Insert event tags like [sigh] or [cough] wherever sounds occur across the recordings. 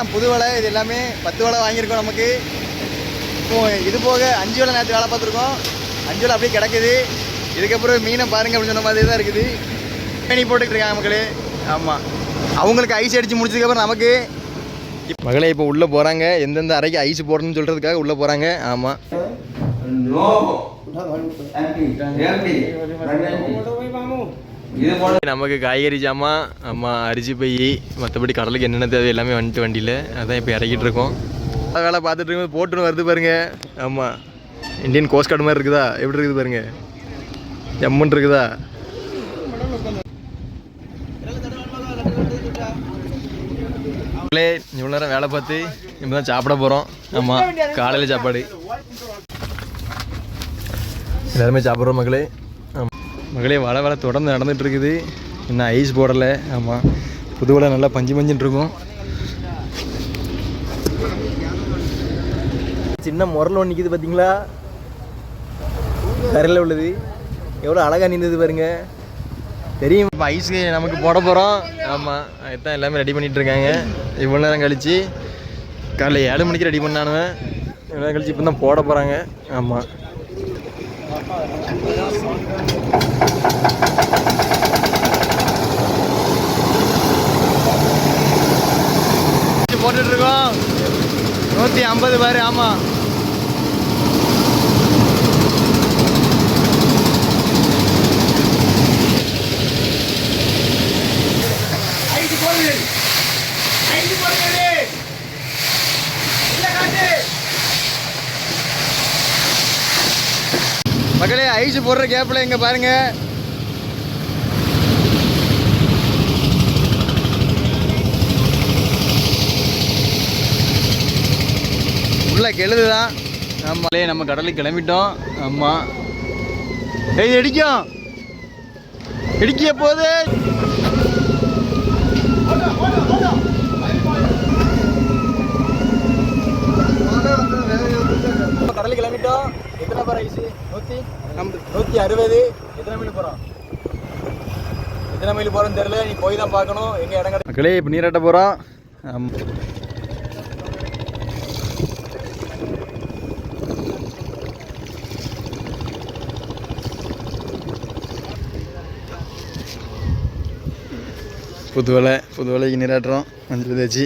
இதெல்லாம் புது வலை இது எல்லாமே பத்து வலை வாங்கியிருக்கோம் நமக்கு. இப்போ இது போக அஞ்சு வலை நேற்று வேலை பார்த்துருக்கோம். அஞ்சு வலை அப்படியே கிடக்குது. இதுக்கப்புறம் மீனை பாருங்க அப்படின்னு சொன்ன மாதிரி தான் இருக்குது. மீனி போட்டுக்கிட்டு இருக்காங்க மக்களே. ஆமாம் அவங்களுக்கு ஐஸ் அடித்து முடிச்சதுக்கப்புறம் நமக்கு மகளே இப்போ உள்ளே போகிறாங்க எந்தெந்த அறைக்கு ஐஸ் போடணும்னு சொல்கிறதுக்காக உள்ளே போகிறாங்க ஆமாம் இது போல நமக்கு காய்கறி ஜாமான் ஆமாம் அரிசி பை மற்றபடி கடலுக்கு என்னென்ன தேவை எல்லாமே வந்துட்டு வண்டியில். அதான் இப்போ இறக்கிட்டு இருக்கோம். வேலை பார்த்துட்டு இருக்கும்போது போட்டுன்னு வருது பாருங்க. ஆமாம் இந்தியன் கோஸ்ட் கார்டு மாதிரி இருக்குதா? எப்படி இருக்குது பாருங்க? ஜம்முன் இருக்குதா? இவ்வளோ நேரம் வேலை பார்த்து இப்போ தான் சாப்பிட போகிறோம் ஆமாம் காலையில் சாப்பாடு. எல்லாருமே சாப்பிட்றோம் ஆமாம் மகளே வலை வலை தொடர்ந்து நடந்துகிட்டு இருக்குது இன்னும் ஐஸ் போடலை. ஆமாம் புதுவலை நல்லா பஞ்சு பஞ்சுன்னு இருக்கும் சின்ன முரல் ஒன்று நிற்கிது பார்த்தீங்களா கரையில் உள்ளது. எவ்வளோ அழகாக நின்றுது பாருங்க. தெரியும். இப்போ ஐஸ் நமக்கு போட போகிறோம் ஆமாம் அதுதான் எல்லாமே ரெடி பண்ணிகிட்ருக்காங்க இருக்காங்க இவ்வளோ நேரம் கழித்து காலையில் ஏழு மணிக்கு ரெடி பண்ணானுவேன். இவ்வளோ நேரம் கழிச்சு இப்போ தான் போட போகிறாங்க ஆமாம் போட்டுட்டு நூற்றி ஐம்பது பேர் ஆமாம் மக்களே ஐஸ் போடுற கேப்பில் இங்கே பாருங்க. உள்ள கெழுதுதான். நம்மளே நம்ம கடலுக்கு கிளம்பிட்டோம். ஆமாம் ஏய் இடிக்கும். இடிக்கிய போது கடலுக்கு கிளம்பிட்டோம். எத்தனை பேர் ஐஸ் நூற்றி நூற்றி அறுபது. எத்தனை மைல் போகிறோம் எத்தனை மைல் போகிறோன்னு தெரியல. நீ போய் தான் பார்க்கணும். எங்கே இடம் கிடைக்கும் மக்களே இப்போ நீராட்ட போகிறோம் ஆமாம் புது வேலை புது வேலைக்கு நீராட்டுறோம். மஞ்சள் தேய்ச்சி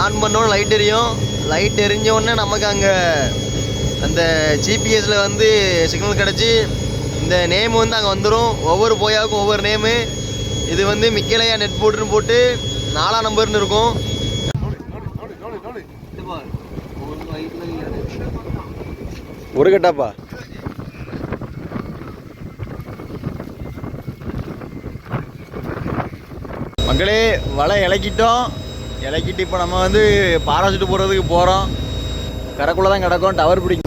ஆன் பண்ணோன்னு லைட் எரியும். லைட் எரிஞ்ச உடனே நமக்கு அங்கே அந்த ஜிபிஎஸில் வந்து சிக்னல் கிடச்சி இந்த நேம் வந்து அங்கே வந்துடும் ஒவ்வொரு போயாவுக்கும் ஒவ்வொரு நேமு இது வந்து மிக்கலையா நெட் போட்டுன்னு போட்டு நாலாம் நம்பர்னு இருக்கும். ஒரு கட்டாப்பா. மக்களே வலை இலக்கிட்டோம். இலக்கிட்டு இப்போ நம்ம வந்து பாராசூட் போடுறதுக்கு போகிறோம் கரைக்குள்ளே தான் கிடக்கும் டவர் பிடிக்கும்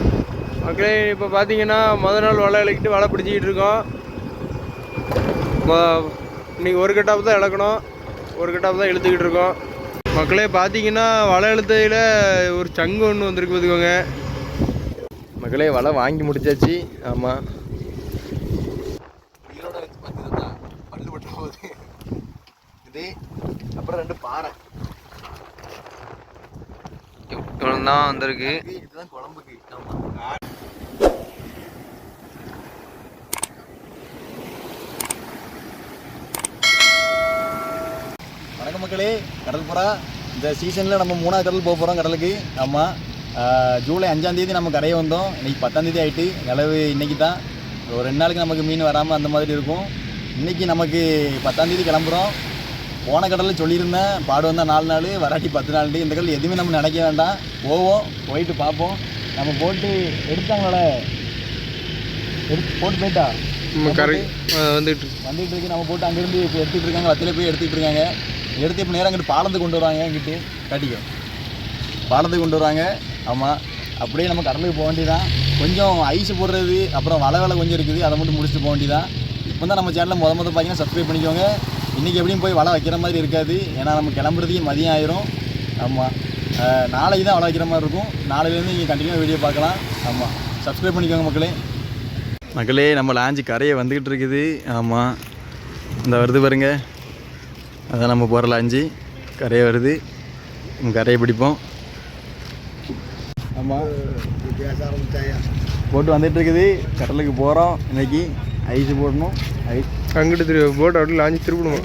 மக்களே இப்போ பார்த்தீங்கன்னா முத நாள் வலை இழக்கிட்டு வலை பிடிச்சிக்கிட்டு இருக்கோம். இன்னைக்கு ஒரு கட்டாப்பு தான் இழக்கணும். ஒரு கட்டாப்பு தான் இழுத்துக்கிட்டு இருக்கோம். மக்களே பார்த்தீங்கன்னா வலை இழுத்தையில் ஒரு சங்கு ஒன்று வந்திருக்கு பார்த்துக்கோங்க மக்களே வலை வாங்கி முடிச்சாச்சு. ஆமாம் இது அப்புறம் ரெண்டு பாறை. இவ்வளோ தான் வந்திருக்கு. குழம்புக்கு வணக்கம் மக்களே கடல் புறா. இந்த சீசனில் நம்ம மூணாவது கடல் போக போகிறோம் கடலுக்கு. ஆமாம் ஜூலை அஞ்சாம் தேதி நம்ம கரையை வந்தோம். இன்னைக்கு பத்தாம் தேதி ஆயிட்டு நிலவு இன்னைக்கு தான் ஒரு ரெண்டு நாளுக்கு நமக்கு மீன் வராமல் அந்த மாதிரி இருக்கும். இன்னைக்கு நமக்கு பத்தாம் தேதி கிளம்புறோம். போன கடலில் சொல்லியிருந்தேன். பாடு வந்தால் நாலு நாள் வராட்டி பத்து நாள் இந்த கடல் எதுவுமே நம்ம நினைக்க வேண்டாம். போவோம் போயிட்டு பார்ப்போம். நம்ம போட்டு எடுத்தாங்களே எடுத்து போட்டு போயிட்டா? வந்துட்டு வந்துட்டு இருக்கு. நம்ம போட்டு அங்கேருந்து இப்போ எடுத்துட்டு இருக்காங்க. வத்தில போய் எடுத்துட்டு இருக்காங்க. எடுத்து இப்போ நேரம் அங்கிட்டு பாலந்து கொண்டு வராங்க இங்கிட்டு காட்டிக்கோ. பாலத்துக்கு கொண்டு வருவாங்க. ஆமாம் அப்படியே நம்ம கடலுக்கு போக வேண்டியதான் கொஞ்சம் ஐஸ் போடுறது அப்புறம் வலை வேலை கொஞ்சம் இருக்குது. அதை மட்டும் முடிச்சுட்டு போக வேண்டியதான் இப்போ தான் நம்ம சேனலில் முத முத பார்த்தீங்கன்னா சப்ஸ்கிரைப் பண்ணிக்கோங்க. இன்றைக்கி எப்படியும் போய் வலை வைக்கிற மாதிரி இருக்காது. ஏன்னா நம்ம கிளம்புறதுக்கு மதியம் ஆயிரும் ஆமாம் நாளைக்கு தான் வலை வைக்கிற மாதிரி இருக்கும். நாளையிலேருந்து நீங்கள் கண்டினியூ வீடியோ பார்க்கலாம். ஆமாம் சப்ஸ்கிரைப் பண்ணிக்கோங்க மக்களே. மக்களே நம்ம லாஞ்சு கரையை வந்துக்கிட்டு இருக்குது. ஆமாம் இந்த வருது பாருங்க. அதான் நம்ம போகிற லாஞ்சு கரையை வருது. நம்ம கரையை பிடிப்போம். ஆமாம் போட்டு வந்துட்டு இருக்குது. கடலுக்கு போகிறோம் இன்றைக்கி ஐஸ் போடணும். ஐஸ் அங்கிட்டு திரு போட் அப்படியே லாஞ்சி திருப்பணுமா?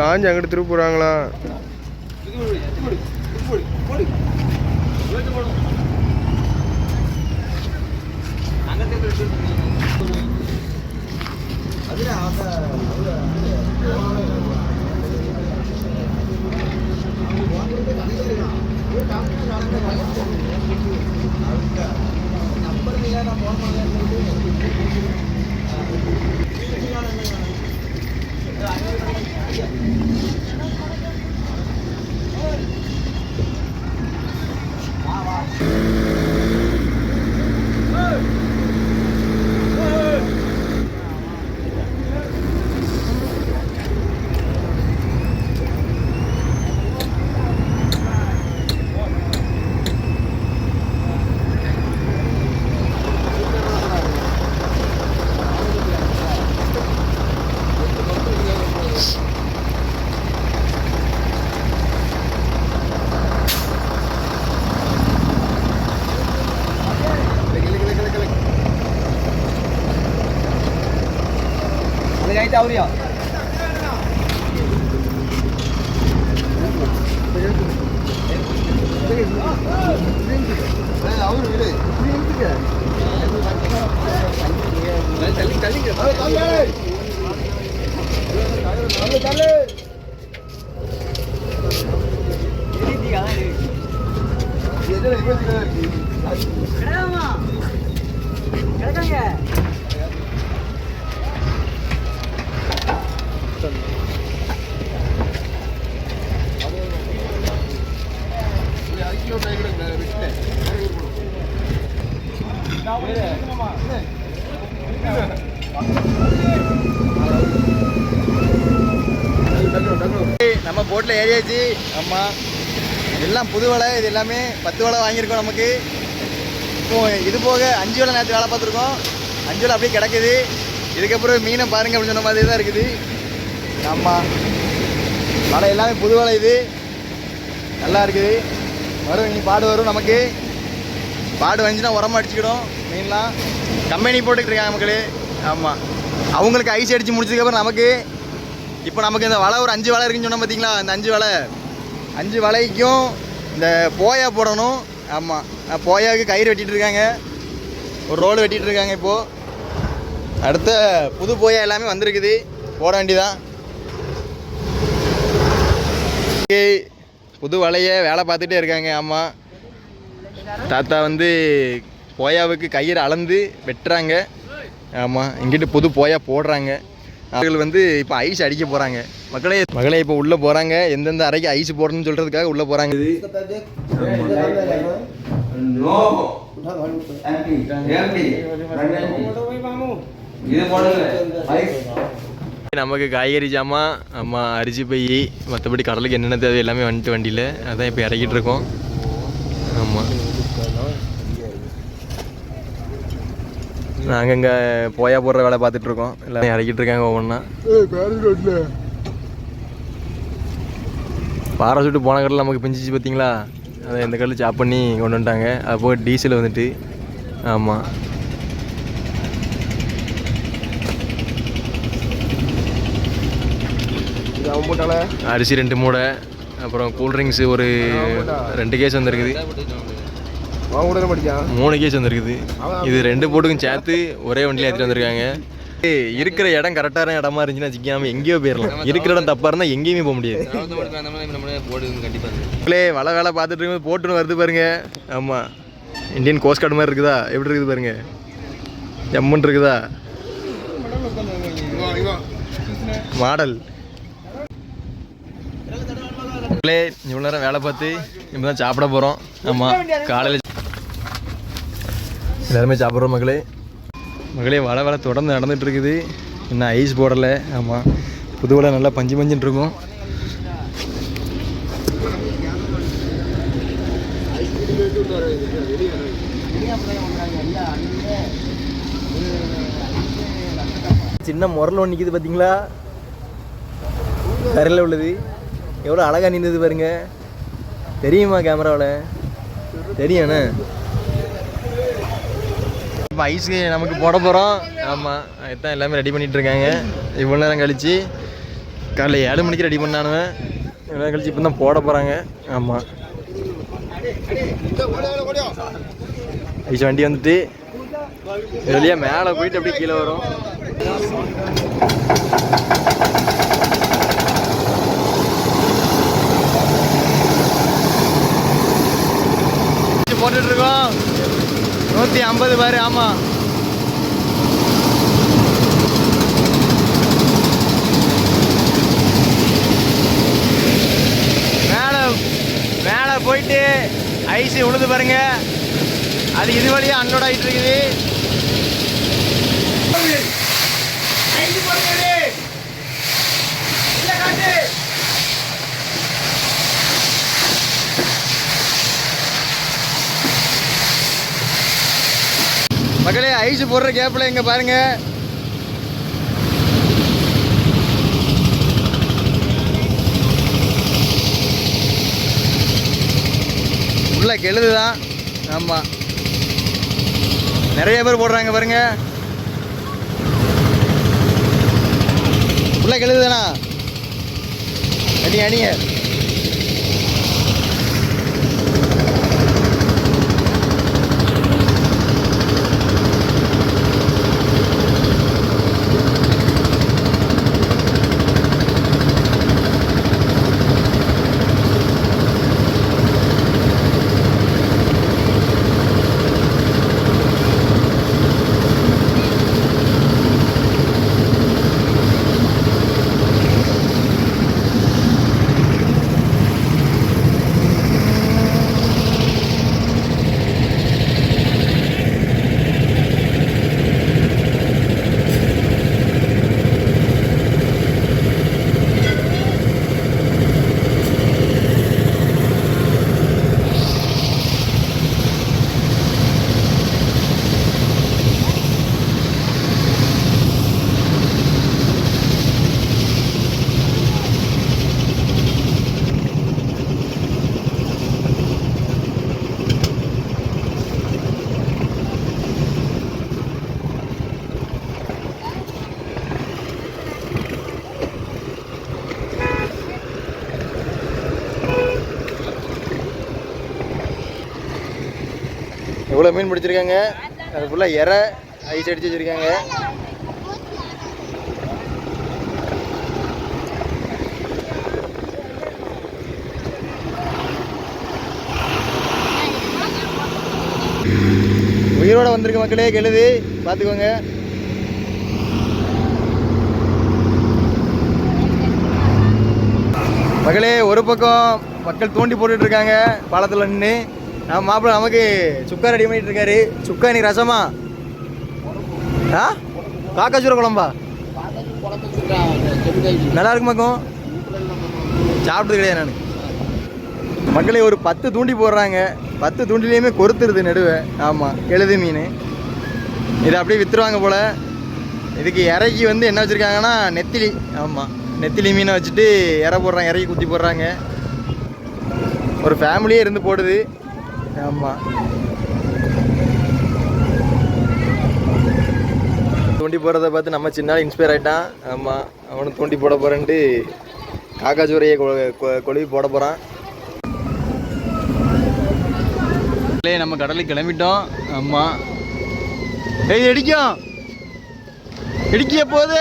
லாஞ்சு அங்கிட்டு திருப்ப போகிறாங்களா Thank you. அவரியா அவரு விடு தள்ளி தள்ளி தள்ளி தள்ளி கிடைக்கங்க நம்ம போட்டில் ஏறியாச்சு. ஆமாம் எல்லாம் புது வலை இது எல்லாமே பத்து வலை வாங்கியிருக்கோம் நமக்கு. இப்போ இது போக அஞ்சு வலை நேற்று வேலை பார்த்துருக்கோம். அஞ்சு வலை அப்படியே கிடக்குது. இதுக்கப்புறம் மீனை பாருங்க அப்படின்னு சொன்ன மாதிரி தான் இருக்குது. ஆமாம் வலை எல்லாமே புது வலை இது. நல்லா இருக்குது. வரும் இனி பாடு வரும் நமக்கு. பாடு வந்துச்சுன்னா உரமா அடிச்சுக்கிடும். மீன்லாம். கம்பெனி போட்டுக்கிட்டு இருக்காங்க மக்களே. ஆமாம் அவங்களுக்கு ஐஸ் அடித்து முடிச்சதுக்கப்புறம் நமக்கு இப்போ நமக்கு இந்த வலை ஒரு அஞ்சு வலை இருக்குன்னு சொன்னோம் பார்த்தீங்களா இந்த அஞ்சு வலை. அஞ்சு வலைக்கும் இந்த போயா போடணும். ஆமாம் போயாவுக்கு கயிறு வெட்டிகிட்டு இருக்காங்க. ஒரு ரோடு வெட்டிகிட்டு இருக்காங்க இப்போது அடுத்த புது போயா எல்லாமே வந்திருக்குது. போட வேண்டியதான் புது வலையை வேலை பார்த்துட்டே இருக்காங்க ஆமாம் தாத்தா வந்து போயாவுக்கு கயிறு அளந்து வெட்டுறாங்க. ஆமாம் இங்கிட்டு புது போயா போடுறாங்க. அவர்கள் வந்து இப்போ ஐஸ் அடிக்க போகிறாங்க மக்களே மகளே இப்போ உள்ளே போகிறாங்க எந்தெந்த அறைக்கு ஐஸ் போடணும்னு சொல்கிறதுக்காக உள்ளே போகிறாங்க இது இது போடுங்க ஐஸ். நமக்கு காய்கறி ஜாமான் அம்மா அரிசி பை மற்றபடி கடலுக்கு என்னென்ன தேவை எல்லாமே வந்துட்டு வண்டியில். அதான் இப்போ இறக்கிட்டு இருக்கோம். ஆமாம் நாங்கள் இங்கே போயா போடுற வேலை பார்த்துட்டு இருக்கோம். எல்லாரும் இறக்கிட்டு இருக்காங்க ஒவ்வொன்றா பாராசூட்டு போன கடலில் நமக்கு பிஞ்சிச்சு பார்த்தீங்களா அதை இந்த கடலில் சாப் பண்ணி கொண்டு வந்துட்டாங்க. அது போக டீசல் வந்துட்டு. ஆமாம் போட்டால அரிசி ரெண்டு மூடை அப்புறம் கூல்ட்ரிங்க்ஸ் ஒரு ரெண்டு கேஸ் வந்திருக்குது. மூணு கேஸ் வந்திருக்குது. இது ரெண்டு போட்டுக்கும் சேர்த்து ஒரே வண்டியில் ஏற்றிட்டு வந்திருக்காங்க. இருக்கிற இடம் கரெக்டான இடமா இருந்துச்சுன்னா வச்சுக்காம எங்கேயோ போயிடலாம் இருக்கிற இடம் தப்பா இருந்தால் எங்கேயுமே போக முடியாது. வலை வேலை பார்த்துட்டு இருக்கும்போது போட்டுன்னு வருது பாருங்க. ஆமாம் இந்தியன் கோஸ்ட் கார்டு மாதிரி இருக்குதா? எப்படி இருக்குது பாருங்க. ஜம்முன் இருக்குதா? மாடல். மக்களே இவ்வளோ நேரம் வேலை பார்த்து இப்போ தான் சாப்பிட போகிறோம் ஆமாம் காலையில் எல்லாருமே சாப்பிட்றோம் மகளே மகளே வலை வலை தொடர்ந்து நடந்துட்டு இருக்குது. இன்னும் ஐஸ் போடலை. ஆமாம் புது வலை நல்லா பஞ்சு பஞ்சுன்னு இருக்கும். சின்ன முரல் ஒன்று நிற்கிது பார்த்தீங்களா கரையில் உள்ளது. எவ்வளோ அழகாக நின்றுது பாருங்க. தெரியுமா கேமராவில்? தெரியாண்ணே இப்போ ஐஸு நமக்கு போட போகிறோம் ஆமாம் அதுதான் எல்லாமே ரெடி பண்ணிகிட்ருக்காங்க இவ்வளோ நேரம் கழித்து காலைல ஏழு மணிக்கு ரெடி பண்ணானுவேன் இவ்வளோ நேரம் கழிச்சு இப்போ தான் போட போகிறாங்க ஆமாம் ஐஸ் வண்டி வந்துட்டு வெளியே மேலே போயிட்டு அப்படியே கீழே வரும். போட்டுட்ருக்கோம். நூற்றி ஐம்பது பேர் ஆமாம் மேலே மேலே போயிட்டு ஐசி உழுது பாருங்க. அது இது வழியாக அன்லோட் ஆகிட்டு இருக்குது மக்களே ஐஸ் போடுற கேப்பில் இங்கே பாருங்க. உள்ள கெழுது தான் ஆமாம் நிறைய பேர் போடுறாங்க பாருங்க. உள்ள கெழுது தானா அடி அணிய எவ்வளோ மீன் பிடிச்சிருக்காங்க. அது ஃபுல்லாக இற ஐஸ் அடிச்சு வச்சுருக்காங்க. உயிரோட வந்திருக்க மக்களே கெழுது பார்த்துக்கோங்க மகளே ஒரு பக்கம் மக்கள் தூண்டி போட்டுட்டு இருக்காங்க. பாலத்தில் நின்று நம்ம மாப்பிள்ள நமக்கு சுக்கா ரெடி பண்ணிட்டு இருக்காரு சுக்கா நீ ரசமா? ஆ? காக்காச்சூர குழம்பா? நல்லா இருக்கு மக்கம். சாப்பிட்டது கிடையாது நான். மக்களே ஒரு பத்து தூண்டி போடுறாங்க. பத்து தூண்டிலையுமே கொறுத்துருது நடுவே. ஆமாம் கெழுது மீன். இதை அப்படியே விற்றுருவாங்க போல். இதுக்கு இறக்கி வந்து என்ன வச்சுருக்காங்கன்னா நெத்திலி. ஆமாம் நெத்திலி மீனை வச்சுட்டு இற போடுறாங்க இறக்கி குத்தி போடுறாங்க. ஒரு ஃபேமிலியே இருந்து போடுது. ஆமாம் தூண்டி போடுறத பார்த்து நம்ம சின்ன இன்ஸ்பயர் ஆகிட்டான் ஆமாம் அவனும் தூண்டி போட போகிறேன்ட்டு காக்காச்சூரையை கொழுவி போட போகிறான் நம்ம கடலுக்கு கிளம்பிட்டோம். ஆமாம் ஏய் இடிக்கும் இடிக்கிய போது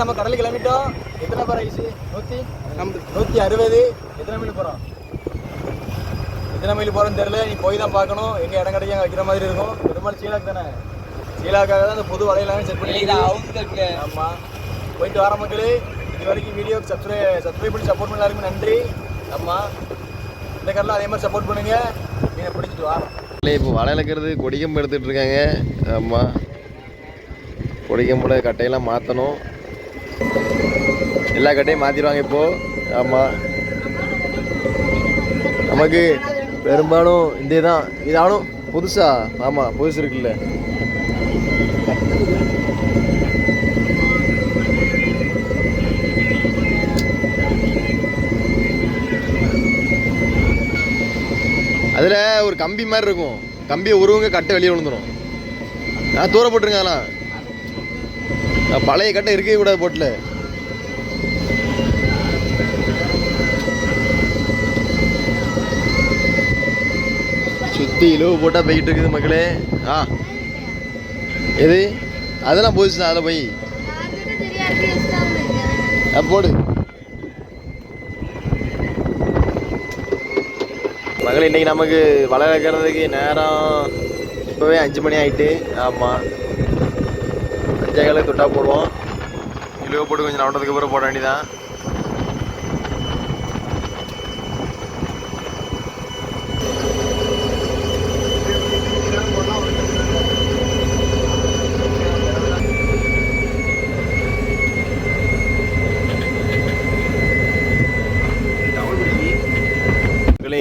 நம்ம கடலுக்கு கிளம்பிட்டோம். எத்தனை பேர் ஐஸு நூற்றி நூற்றி அறுபது. எத்தனை மைல் போகிறோம் எத்தனை மைல் போகிறோன்னு தெரியல. நீ போய் தான் பார்க்கணும். எங்கே இடம் கிடைக்கும் வைக்கிற மாதிரி இருக்கும். பெரும்பாலும் சீலாக்கு தானே? சீலாக்காக தான் அந்த புது வலையெல்லாம் செட் பண்ணி ஆமாம் போயிட்டு வர மக்களே. இது வரைக்கும் வீடியோ சப்ஸ்கிரைப் சப்ஸ்கிரைப் பண்ணி சப்போர்ட் பண்ண எல்லாருக்கும் நன்றி. ஆமாம் இந்த கடலில் அதே மாதிரி சப்போர்ட் பண்ணுங்க. மீனை பிடிச்சிட்டு வா. இப்போ வலை இழக்கிறது கொடிக்கம்பு எடுத்துட்டு இருக்காங்க. ஆமாம் கொடிக்கம்புல கட்டையெல்லாம் மாற்றணும் எல்லா கட்டையும் மாற்றிடுவாங்க இப்போது ஆமாம் நமக்கு பெரும்பாலும் இதே தான் இதானும் புதுசா? ஆமாம் புதுசு இருக்குல்ல. அதில் ஒரு கம்பி மாதிரி இருக்கும். கம்பியை உருவங்க கட்டை வெளியே விழுந்துடும் நான் தூர போட்டுருங்க அதெல்லாம். பழைய கட்டை இருக்கவே கூடாது போட்டில். சுற்றி இழுவு போட்டால் போய்கிட்டு இருக்குது மக்களே. ஆ. எது? அதெல்லாம் போச்சு தான் அதில் போய். போடு. மகளே இன்னைக்கு நமக்கு வலை நேரம் இப்போவே அஞ்சு மணி ஆயிட்டு. ஆமாம் காலுக்கு தொட்டா போடுவோம். இழுவ போட்டு கொஞ்சம் நவட்டதுக்கு அப்புறம் போட வேண்டியதான்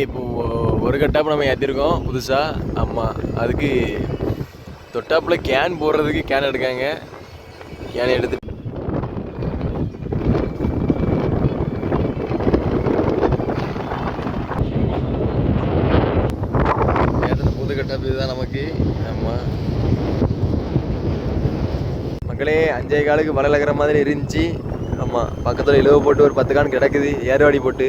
இப்போ ஒரு கட்டாப்பு நம்ம ஏற்றிருக்கோம் புதுசாக ஆமாம் அதுக்கு தொட்டாப்புல கேன் போடுறதுக்கு கேன் எடுக்காங்க. கேன் எடுத்து ஏற்றின இதுதான் நமக்கு. ஆமாம் மக்களே அஞ்சே காலுக்கு வலை இழக்கிற மாதிரி இருந்துச்சு. ஆமாம் பக்கத்தில் இழுவை போட்டு ஒரு பத்து கான் கிடக்குது. ஏறுவாடி போட்டு.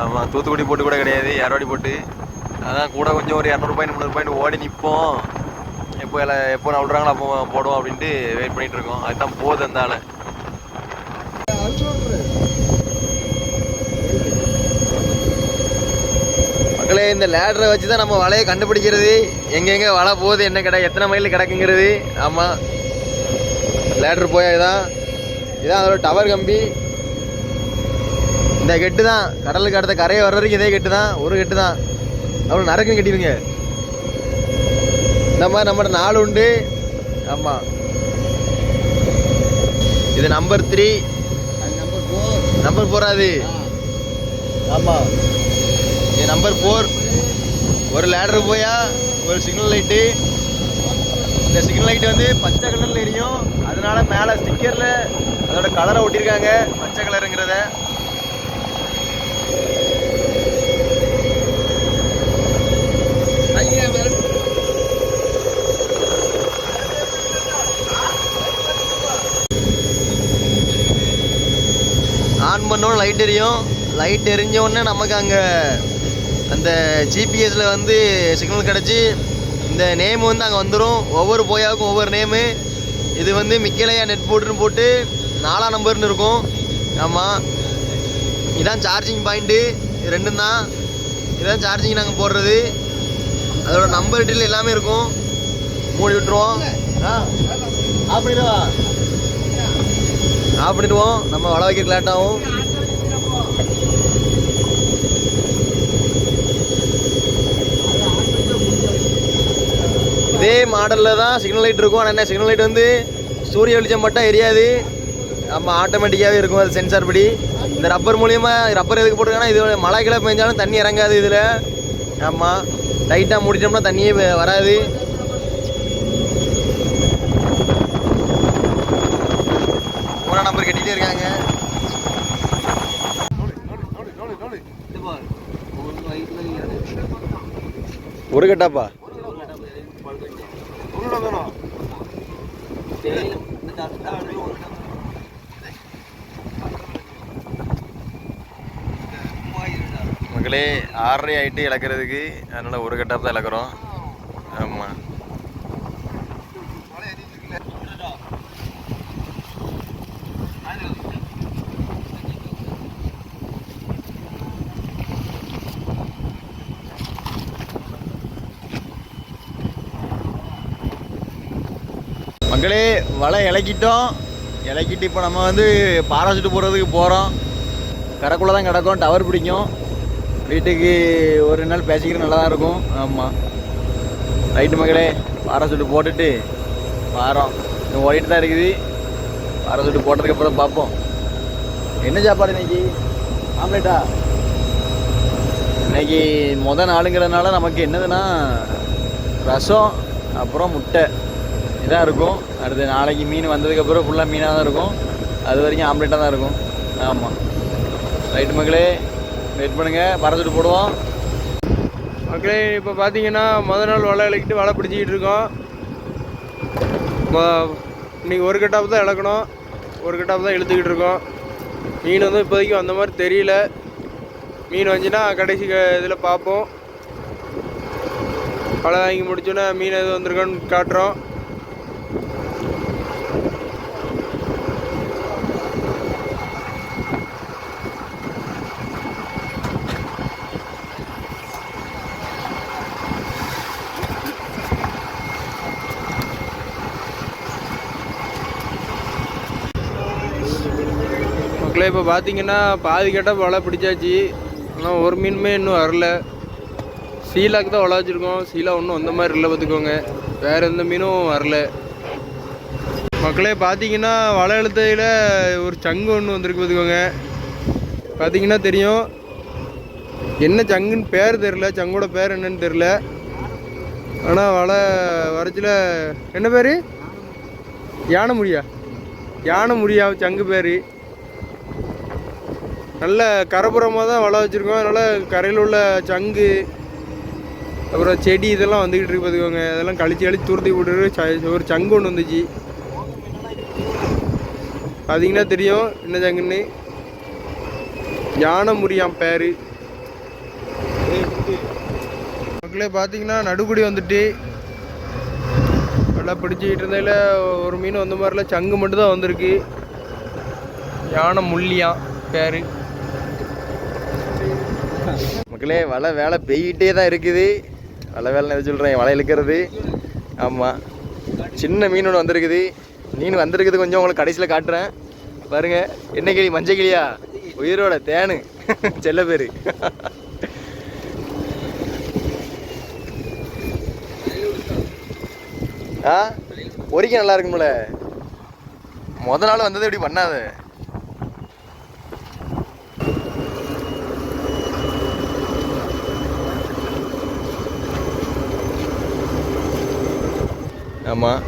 ஆமாம் தூத்துக்குடி போட்டு கூட கிடையாது. ஏர்வாடி போட்டு. அதான் கூட கொஞ்சம் ஒரு இரநூறு பாயிண்ட் முந்நூறு பாயிண்ட் ஓடி நிற்போம் எப்போ எல்லாம் எப்போ நான் விட்றாங்களோ அப்போ போடுவோம் அப்படின்ட்டு வெயிட் பண்ணிகிட்டு இருக்கோம். அதுதான் போகுது அந்த மக்களே இந்த லேடரை வச்சு தான் நம்ம வலையை கண்டுபிடிக்கிறது. எங்கெங்கே வலை போகுது என்ன கடை எத்தனை மைல் கிடக்குங்கிறது. ஆமாம் லேடர் போய் இதான். இதான் அதோட டவர் கம்பி. இந்த கெட்டு தான் கடலுக்கு அடுத்த கரையை வர்ற வரைக்கும் இதே கெட்டு தான் ஒரு கெட்டு தான் அவ்வளோ நறுக்குன்னு கட்டிடுங்க இந்த மாதிரி நம்மகிட்ட நாலு உண்டு. ஆமாம் இது number three number four number four அது. ஆமாம் இது நம்பர் ஃபோர் ஒரு லேடர் போயா ஒரு சிக்னல் லைட்டு இந்த சிக்னல் லைட் வந்து பச்சை கலரில் எரியும். அதனால மேலே ஸ்டிக்கரில் அதோட கலரை ஒட்டியிருக்காங்க பச்சை கலருங்கிறத பண்ணோன்னு லைட் எரியும். லைட் எரிஞ்ச உடனே நமக்கு அங்கே அந்த ஜிபிஎஸில் வந்து சிக்னல் கிடச்சி இந்த நேம் வந்து அங்கே வந்துடும் ஒவ்வொரு போயாவுக்கும் ஒவ்வொரு நேமு இது வந்து மிக்கலையா நெட் போட்டுன்னு போட்டு நாலாம் நம்பர்னு இருக்கும். ஆமாம் இதான் சார்ஜிங் பாயிண்ட்டு இது ரெண்டும் தான் இதான் சார்ஜிங் நாங்கள் போடுறது. அதோட நம்பர் டில் எல்லாமே இருக்கும். மூடி விட்டுருவோம். ஆ ஆஃப் பண்ணிடுவா ஆஃப் பண்ணிடுவோம். நம்ம வள வைக்க லேட்டாகும் இதே மாடலில் தான் சிக்னல் லைட் இருக்கும். ஆனால் என்ன சிக்னல் லைட் வந்து சூரிய வெளிச்சம் மட்டும் எரியாது. நம்ம ஆட்டோமேட்டிக்காகவே இருக்கும் அது சென்சார் படி. இந்த ரப்பர் மூலியமா ரப்பர் எதுக்கு போட்டிருக்காங்கன்னா இது மழை கிளை பெஞ்சாலும் தண்ணி இறங்காது இதில். ஆமாம் டைட்டாக மூடிட்டோம்னா தண்ணியே வராது. மூணாம் நம்பர் கட்டிகிட்டே இருக்காங்க. ஒரு கட்டாப்பா? மக்களே ஆறரை ஆகிட்டு இழக்கிறதுக்கு அதனால் ஒரு கட்டாக தான் இழக்கிறோம். ஆமாம் மக்களே வலை இலக்கிட்டோம் இலக்கிட்டு இப்போ நம்ம வந்து பாராசூட்டு போகிறதுக்கு போகிறோம் கரைக்குள்ளே தான் கிடக்கும் டவர் பிடிக்கும். வீட்டுக்கு ஒரு நாள் பேசிக்கிற நல்லா தான் இருக்கும். ஆமாம் ரைட்டு மக்களே பாராசூட்டு போட்டுட்டு வாரம் இன்னும் ஓடிட்டு தான் இருக்குது. பாராசூட்டு போட்டதுக்கப்புறம் பார்ப்போம். என்ன சாப்பாடு இன்னைக்கு? ஆம்லேட்டா? இன்னைக்கு முத நாளுங்கிறதுனால நமக்கு என்னதுன்னா ரசம் அப்புறம் முட்டை. இதான் இருக்கும். அடுத்து நாளைக்கு மீன் வந்ததுக்கப்புறம் ஃபுல்லாக மீனாக தான் இருக்கும். அது வரைக்கும் ஆம்லேட்டாக தான் இருக்கும். ஆமாம் ரைட்டு மக்களே வெயிட் பண்ணுங்கள் பறந்துட்டு போடுவோம். மக்களே இப்போ பார்த்தீங்கன்னா முதல் நாள் வலை இழக்கிட்டு வலை பிடிச்சிக்கிட்டு இருக்கோம். மொ- இன்னைக்கு ஒரு கட்டாப்பு தான் இழக்கணும். ஒரு கட்டாப்பு தான் இழுத்துக்கிட்டு இருக்கோம். மீன் வந்து இப்போதைக்கு அந்த மாதிரி தெரியல. மீன் வந்துச்சுன்னா கடைசி இதில் பார்ப்போம். வலை வாங்கி முடிச்சோன்னே மீன் எது வந்திருக்கோன்னு காட்டுறோம். இப்போ பார்த்தீங்கன்னா பாதி வலை பிடிச்சாச்சு. ஆனால் ஒரு மீனுமே இன்னும் வரல. சீலாக்கு தான் வலை வச்சுருக்கோம். சீலா ஒன்றும் அந்த மாதிரி இல்லை பார்த்துக்கோங்க. வேறு எந்த மீனும் வரல. மக்களே பார்த்தீங்கன்னா வலை எழுத்தையில் ஒரு சங்கு ஒன்று வந்திருக்கு பார்த்துக்கோங்க. பார்த்தீங்கன்னா தெரியும். என்ன சங்குன்னு பேர் தெரில சங்கோட பேர் என்னன்னு தெரில ஆனால் வலை வரச்சில் என்ன பேர்? யானை முடியா யானை முடியா சங்கு பேர். நல்ல கரைப்புறமாக தான் வள வச்சுருக்கோம். அதனால் கரையில் உள்ள சங்கு அப்புறம் செடி இதெல்லாம் வந்துக்கிட்டு இருக்கு பார்த்துக்கோங்க அதெல்லாம் கழிச்சு கழிச்சு துருத்தி விட்டுட்டு ச- ஒரு சங்கு ஒன்று வந்துச்சு. பார்த்தீங்கன்னா தெரியும். என்ன சங்குன்னு? யானை முறியாம் பேர். மக்களே பார்த்தீங்கன்னா நடுக்குடி வந்துட்டு நல்லா பிடிச்சிக்கிட்டு இருந்ததில் ஒரு மீன் வந்த மாதிரில சங்கு மட்டும்தான் வந்திருக்கு. யானை முள்ளியாம் பேர். மக்களே வலை வேலை பெய்கிட்டே தான் இருக்குது. வலை வேலை எது சொல்கிறேன் வலை இழுக்கிறது. ஆமாம் சின்ன மீன் ஒன்று வந்திருக்குது. மீன் வந்திருக்குது கொஞ்சம் உங்களுக்கு கடைசியில் காட்டுறேன். பாருங்க. என்ன கிளி? மஞ்சள் கிளியா? உயிரோட தேனு. [laughs] செல்ல பேர். ஆ? பொரிக்க நல்லா இருக்கும்ல முத நாள் வந்தது இப்படி பண்ணாத. ஆமாம்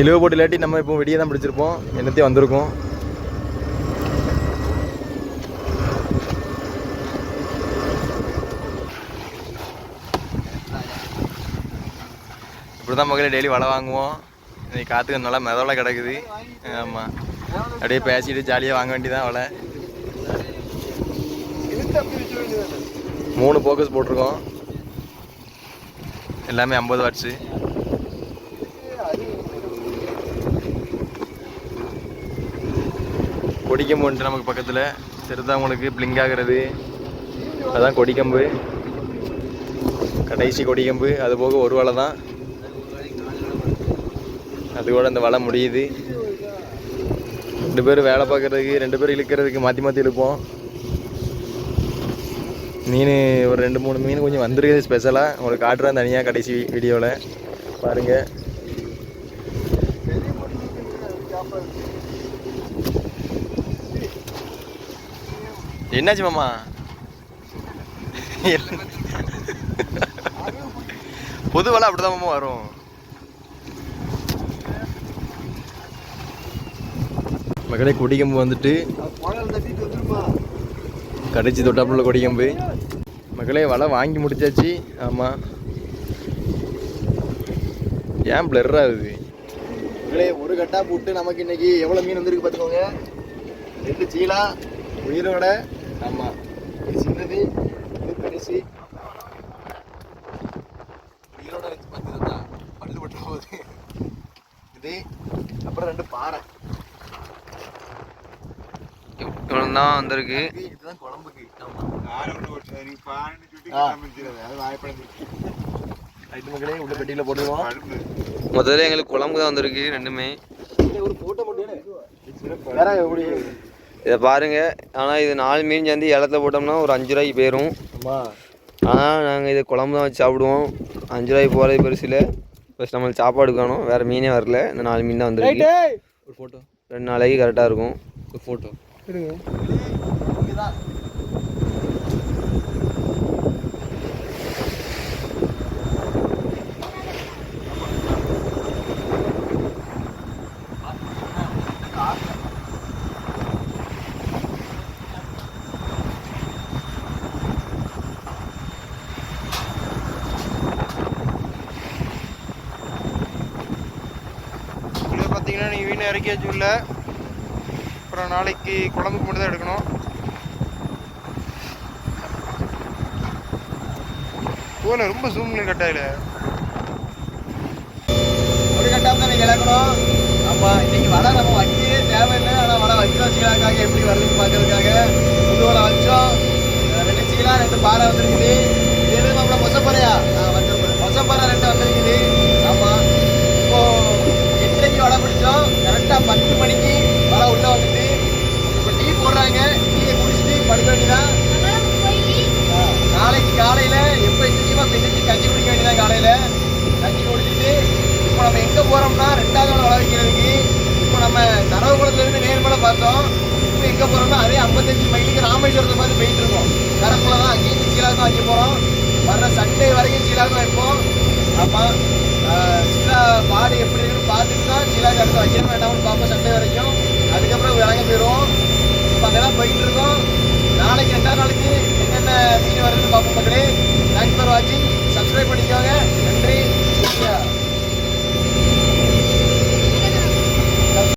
இழுவ போட்டு இல்லாட்டி நம்ம இப்போ வெடியே தான் பிடிச்சிருப்போம். என்னத்தையும் வந்திருக்கோம். இப்படி தான் மகளே டெய்லி வலை வாங்குவோம். இன்னைக்கு காற்றுக்கு நல்லா மிதவலை கிடக்குது. ஆமாம் அப்படியே பேசிட்டு ஜாலியாக வாங்க வேண்டியதான் வலை மூணு ஃபோக்கஸ் போட்டிருக்கோம். எல்லாமே ஐம்பது வாட்ஸு கொடிக்கம்பு வந்துட்டு நமக்கு பக்கத்தில் சிறுதாங்களுக்கு பிளிங்க் ஆகிறது. அதுதான் கொடிக்கம்பு. கடைசி கொடிக்கம்பு. அது போக ஒரு வலை தான். அது கூட அந்த வலை முடியுது. ரெண்டு பேரும் வேலை பார்க்குறதுக்கு ரெண்டு பேரும் இழுக்கிறதுக்கு மாற்றி மாற்றி இழுப்போம். மீன் ஒரு ரெண்டு மூணு மீன் கொஞ்சம் வந்துருக்குது ஸ்பெஷலாக உங்களுக்கு காட்டுறேன் தனியாக கடைசி வீடியோவில் பாருங்கள் என்னாச்சு மாமா? பொது வலை அப்படிதான் மாமா வரும். மகளே கொடிக்கம்பு வந்துட்டு. கடிச்சு தொட்டாப்புல கொடிக்கம்பு மகளே வலை வாங்கி முடிச்சாச்சு. ஆமாம் ஏன் பிளர் ஆகுது மகளே ஒரு கட்டா போட்டு நமக்கு இன்னைக்கு எவ்வளோ மீன் வந்திருக்கு பார்த்துக்கோங்க ரெண்டு சீலா உயிரோட. ஆமாம் இது சின்னது இது பெருசு உயிரோட வச்சு பார்த்துருந்தா பல்லு பட்ட போகுது இது அப்புறம் ரெண்டு பாறை. இவ்வளோ தான் வந்திருக்கு இதுதான் குழம்புக்கு. மக்களே உள்ள பெட்டியில் போட்டுருவோம். முதல்ல எங்களுக்கு குழம்பு தான் வந்திருக்கு ரெண்டுமே. ஒரு ஃபோட்டோ மட்டும் வேற எப்படி? இதை பாருங்க. ஆனால் இது நாலு மீன் சேர்ந்து இடத்துல போட்டோம்னா ஒரு அஞ்சு ரூபாய்க்கு போயிடும் ஆனால் நாங்கள் இது குழம்பு தான் வச்சு சாப்பிடுவோம். அஞ்சு ரூபாய்க்கு போகிறது பெருசில். ஃபஸ்ட் நம்மளுக்கு சாப்பாடு காணும். வேறு மீனே வரல. இந்த நாலு மீன் தான் வந்திருக்கு. ஒரு ஃபோட்டோ ரெண்டு நாளைக்கு கரெக்டாக இருக்கும். ஒரு ஃபோட்டோ இது இன்னும் நீங்கள் இறக்கியாச்சும் இல்லை அப்புறம் நாளைக்கு குழம்புக்கு மட்டும் தான் எடுக்கணும். போல ரொம்ப சூம்ல கட்டாயில ஒரு கட்டாம தான் நீங்கள் இழக்கணும். ஆமாம் இன்னைக்கு வடை நம்ம வைக்கவே தேவையில்லை ஆனால் வடை வச்சு வச்சுக்கலாக்காக எப்படி வருதுன்னு பார்க்கறதுக்காக. புது வடை வச்சோம். ரெண்டு சிக்கலாம் ரெண்டு பாறை வந்துருக்குது இது எது நம்மள மொசப்பாறையா மொசப்பாறை ரெண்டு வந்திருக்குது ஆமா இப்போ எட்டரைக்கு வடை பிடிச்சோம் கரெக்டாக பத்து மணிக்கு வடை உள்ள வந்துட்டு இப்போ டீ போடுறாங்க டீயை குடிச்சிட்டு படுக்க வேண்டியதான் நாளைக்கு காலையில எப்போ எந்திரிக்குமோ பின்னிச்சு கஞ்சி குடிக்க வேண்டியதான் காலையில கஞ்சி குடிச்சிட்டு இப்போ நம்ம எங்க போறோம்னா ரெண்டாவது நாள் வள வைக்கிறதுக்கு இப்போ நம்ம தரவுகுளத்துல இருந்து நேர்மலை பார்த்தோம் இப்போ எங்க போறோம்னா அதே ஐம்பத்தஞ்சு மைலுக்கு ராமேஸ்வரத்தை பார்த்து போயிட்டு இருக்கோம் கரப்புல தான் அங்கேயும் சீலாக்கும் அங்கே போறோம் வர்ற சண்டே வரைக்கும் சீலாக்கும் வைப்போம் ஆமா. சில மாடு எப்படி இருக்குன்னு பார்த்துட்டு தான் சில அடுத்து வைக்கணும் வேண்டாம்னு பார்ப்போம் சண்டை வரைக்கும். அதுக்கப்புறம் விளங்க போயிடுவோம் இப்போ அங்கே தான் போயிட்டு இருக்கோம். நாளைக்கு ரெண்டாம் நாளைக்கு என்னென்ன மீன் வருதுன்னு பார்ப்போம் மக்களே. தேங்க்ஸ் ஃபார் வாட்சிங் சப்ஸ்கிரைப் பண்ணிக்கோங்க. நன்றி